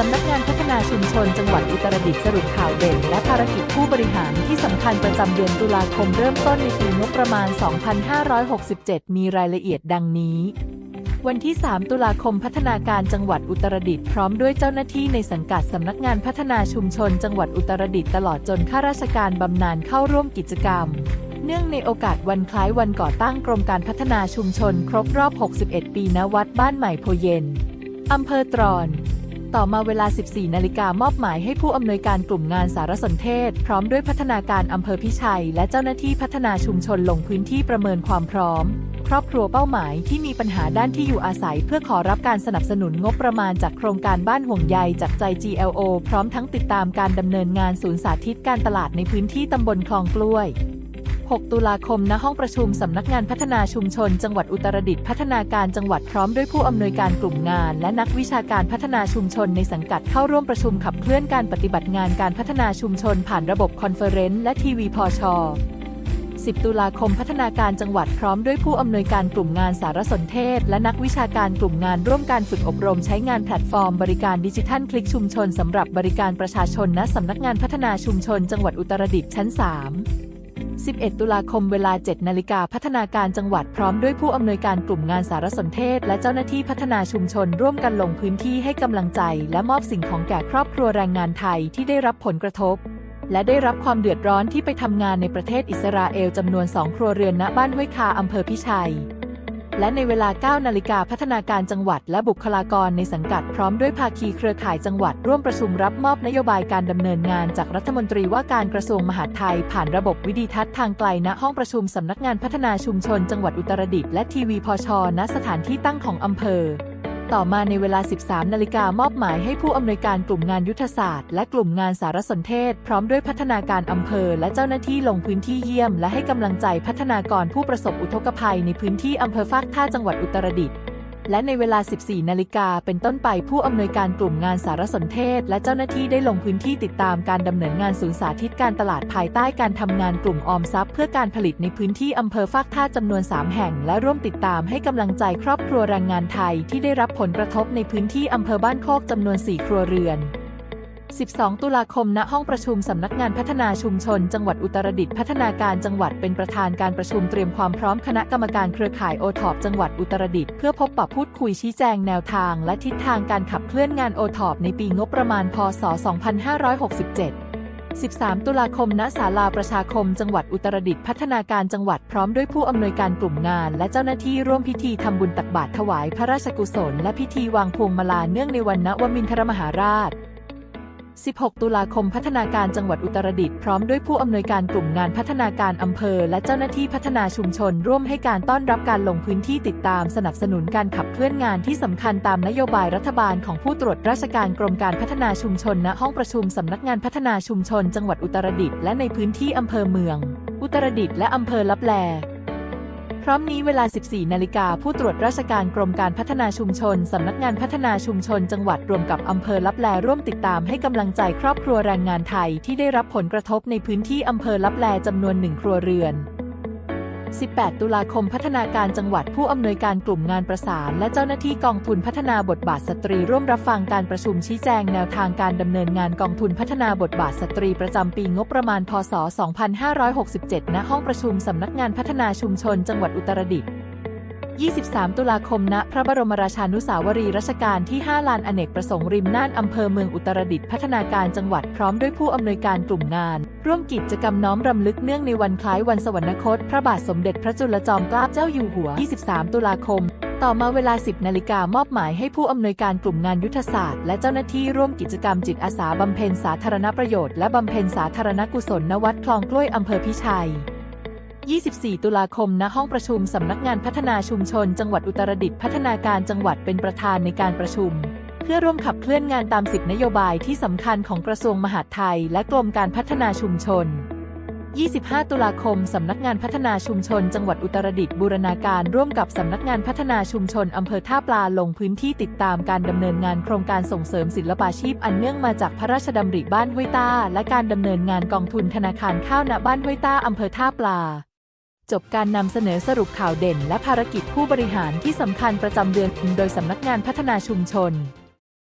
สำนักงานพัฒนาชุมชนจังหวัดอุตรดิตถ์สรุปข่าวเด่น และภารกิจผู้บริหารที่สำคัญประจำเดือนตุลาคมเริ่มต้นในปีงบประมาณ 2567 มีรายละเอียดดังนี้วันที่ 3 ตุลาคมพัฒนาการจังหวัดอุตรดิตถ์พร้อมด้วยเจ้าหน้าที่ในสังกัดสำนักงานพัฒนาชุมชนจังหวัดอุตรดิตถ์ตลอดจนข้าราชการบำนาญเข้าร่วมกิจกรรม เนื่องในโอกาสวันคล้ายวันก่อตั้งกรมการพัฒนาชุมชน ครบรอบ 61 ปีณวัดบ้านใหม่โพเย็นอำเภอตรอน ต่อมาเวลา 14 นาฬิกามอบหมายให้ผู้อำนวยการกลุ่มงานสารสนเทศ พร้อมด้วยพัฒนาการอำเภอพิชัย และเจ้าหน้าที่พัฒนาชุมชนลงพื้นที่ประเมินความพร้อม ครอบครัวเป้าหมายที่มีปัญหาด้านที่อยู่อาศัย เพื่อขอรับการสนับสนุนงบประมาณจากโครงการบ้านห่วงใยจากใจ GLO พร้อมทั้งติดตามการดำเนินงานศูนย์สาธิตการตลาดในพื้นที่ตำบลคลองกล้วย 6 ตุลาคมณห้องประชุมสำนักงานพัฒนาชุมชน จังหวัดอุตรดิตถ์พัฒนาการจังหวัดพร้อมด้วยผู้อำนวยการกลุ่มงาน และนักวิชาการพัฒนาชุมชนในสังกัดเข้าร่วมประชุมขับเคลื่อนการปฏิบัติงานการพัฒนาชุมชน ผ่านระบบคอนเฟอเรนซ์และทีวีพอช10 ตุลาคมพัฒนาการจังหวัดพร้อมด้วยผู้อำนวยการกลุ่มงานสารสนเทศ และนักวิชาการกลุ่มงานร่วมการฝึกอบรมใช้งานแพลตฟอร์มบริการดิจิทัลคลิกชุมชนสำหรับบริการประชาชนณสำนักงานพัฒนาชุมชน จังหวัดอุตรดิตถ์ชั้น 3 11 ตุลาคมเวลา 7 นาฬิกาพัฒนาการจังหวัดพร้อมด้วยผู้อำนวยการกลุ่มงานสารสนเทศ และเจ้าหน้าที่พัฒนาชุมชนร่วมกันลงพื้นที่ให้กำลังใจ และมอบสิ่งของแก่ครอบครัวแรงงานไทยที่ได้รับผลกระทบ และได้รับความเดือดร้อนที่ไปทำงานในประเทศอิสราเอลจำนวนสองครัวเรือนณบ้านห้วยคาอำเภอพิชัย และในเวลา 9 นาฬิกาพัฒนาการจังหวัดและบุคลากรในสังกัดพร้อมด้วยภาคีเครือข่ายจังหวัดร่วมประชุมรับมอบนโยบายการดำเนินงานจากรัฐมนตรีว่าการกระทรวงมหาดไทย ผ่านระบบวิดีทัศน์ทางไกลณห้องประชุมสำนักงานพัฒนาชุมชนจังหวัดอุตรดิตถ์และทีวีพชณสถานที่ตั้งของอำเภอ ต่อมาในเวลา 13 นาฬิกามอบหมายให้ผู้อำนวยการกลุ่มงานยุทธศาสตร์ และกลุ่มงานสารสนเทศ พร้อมด้วยพัฒนาการอำเภอ และเจ้าหน้าที่ลงพื้นที่เยี่ยม และให้กำลังใจพัฒนากรผู้ประสบอุทกภัยในพื้นที่อำเภอฟากท่าจังหวัดอุตรดิตถ์ และในเวลา 14 นาฬิกาเป็นต้นไปผู้อำนวยการกลุ่มงานสารสนเทศ และเจ้าหน้าที่ได้ลงพื้นที่ติดตามการดำเนินงานศูนย์สาธิตการตลาดภายใต้การทำงานกลุ่มออมทรัพย์ เพื่อการผลิตในพื้นที่อำเภอฟากท่าจำนวน 3 แห่ง และร่วมติดตามให้กำลังใจครอบครัวแรงงานไทยที่ได้รับผลกระทบในพื้นที่อำเภอบ้านโคกจำนวน 4 ครัวเรือน 12 ตุลาคม ณ ห้องประชุมสำนักงานพัฒนาชุมชน จังหวัดอุตรดิตถ์พัฒนาการจังหวัดเป็นประธานการประชุมเตรียมความพร้อมคณะกรรมการเครือข่ายโอทอปจังหวัดอุตรดิตถ์เพื่อพบปะพูดคุยชี้แจงแนวทาง และทิศทางการขับเคลื่อนงานโอทอปในปีงบประมาณ พศ 2567 13 ตุลาคม ณ ศาลาประชาคม จังหวัดอุตรดิตถ์พัฒนาการจังหวัดพร้อมด้วยผู้อำนวยการกลุ่มงาน และเจ้าหน้าที่ร่วมพิธีทำบุญตักบาตรถวายพระราชกุศล และพิธีวางพวงมาลาเนื่องในวันณวมินทรมหาราช 16 ตุลาคมพัฒนาการจังหวัดอุตรดิตถ์พร้อมด้วยผู้อำนวยการกลุ่มงานพัฒนาการอำเภอ และเจ้าหน้าที่พัฒนาชุมชน ร่วมให้การต้อนรับการลงพื้นที่ติดตามสนับสนุนการขับเคลื่อนงานที่สำคัญตามนโยบายรัฐบาลของผู้ตรวจราชการกรมการพัฒนาชุมชนณห้องประชุมสำนักงานพัฒนาชุมชน จังหวัดอุตรดิตถ์และในพื้นที่อำเภอเมือง อุตรดิตถ์และอำเภอลับแล พร้อมนี้เวลา 14 นาฬิกาผู้ตรวจราชการกรมการพัฒนาชุมชน สำนักงานพัฒนาชุมชนจังหวัดรวมกับอำเภอลับแลร่วมติดตามให้กำลังใจครอบครัวแรงงานไทยที่ได้รับผลกระทบในพื้นที่อำเภอลับแลจำนวนหนึ่งครัวเรือน 18 ตุลาคมพัฒนาการจังหวัดผู้อำนวยการกลุ่มงานประสาน และเจ้าหน้าที่กองทุนพัฒนาบทบาทสตรีร่วมรับฟังการประชุมชี้แจงแนวทางการดำเนินงานกองทุนพัฒนาบทบาทสตรีประจำปีงบประมาณพศ 2567 ณ ห้องประชุมสำนักงานพัฒนาชุมชนจังหวัดอุตรดิตถ์ 23 ตุลาคมณพระบรมราชานุสาวรีย์รัชกาลที่ 5 ลานอเนกประสงค์ริมน่านอำเภอเมืองอุตรดิตถ์พัฒนาการจังหวัดพร้อมด้วยผู้อำนวยการกลุ่มงาน ร่วมกิจกรรมน้อมรำลึกเนื่องในวันคล้ายวันสวรรคต พระบาทสมเด็จพระจุลจอมเกล้าเจ้าอยู่หัว 23 ตุลาคม ต่อมาเวลา 10 นาฬิกามอบหมายให้ผู้อำนวยการกลุ่มงานยุทธศาสตร์ และเจ้าหน้าที่ร่วมกิจกรรมจิตอาสาบำเพ็ญสาธารณประโยชน์และบำเพ็ญสาธารณกุศลณวัดคลองกล้วยอำเภอพิชัย 24 ตุลาคม ณ ห้องประชุมสำนักงานพัฒนาชุมชน จังหวัดอุตรดิตถ์พัฒนาการจังหวัดเป็นประธานในการประชุม เพื่อร่วมขับเคลื่อนงานตามสิบนโยบายที่สำคัญของกระทรวงมหาดไทย และกรมการพัฒนาชุมชน 25 ตุลาคม สำนักงานพัฒนาชุมชน จังหวัดอุตรดิตถ์บูรณาการร่วมกับสำนักงานพัฒนาชุมชน อำเภอท่าปลาลงพื้นที่ติดตามการดำเนินงานโครงการส่งเสริมศิลปาชีพอันเนื่องมาจากพระราชดำริบ้านห้วยต้า และการดำเนินงานกองทุนธนาคารข้าวณบ้านห้วยต้าอำเภอท่าปลา จบการนำเสนอสรุปข่าวเด่นและภารกิจผู้บริหารที่สำคัญประจำเดือน โดยสำนักงานพัฒนาชุมชน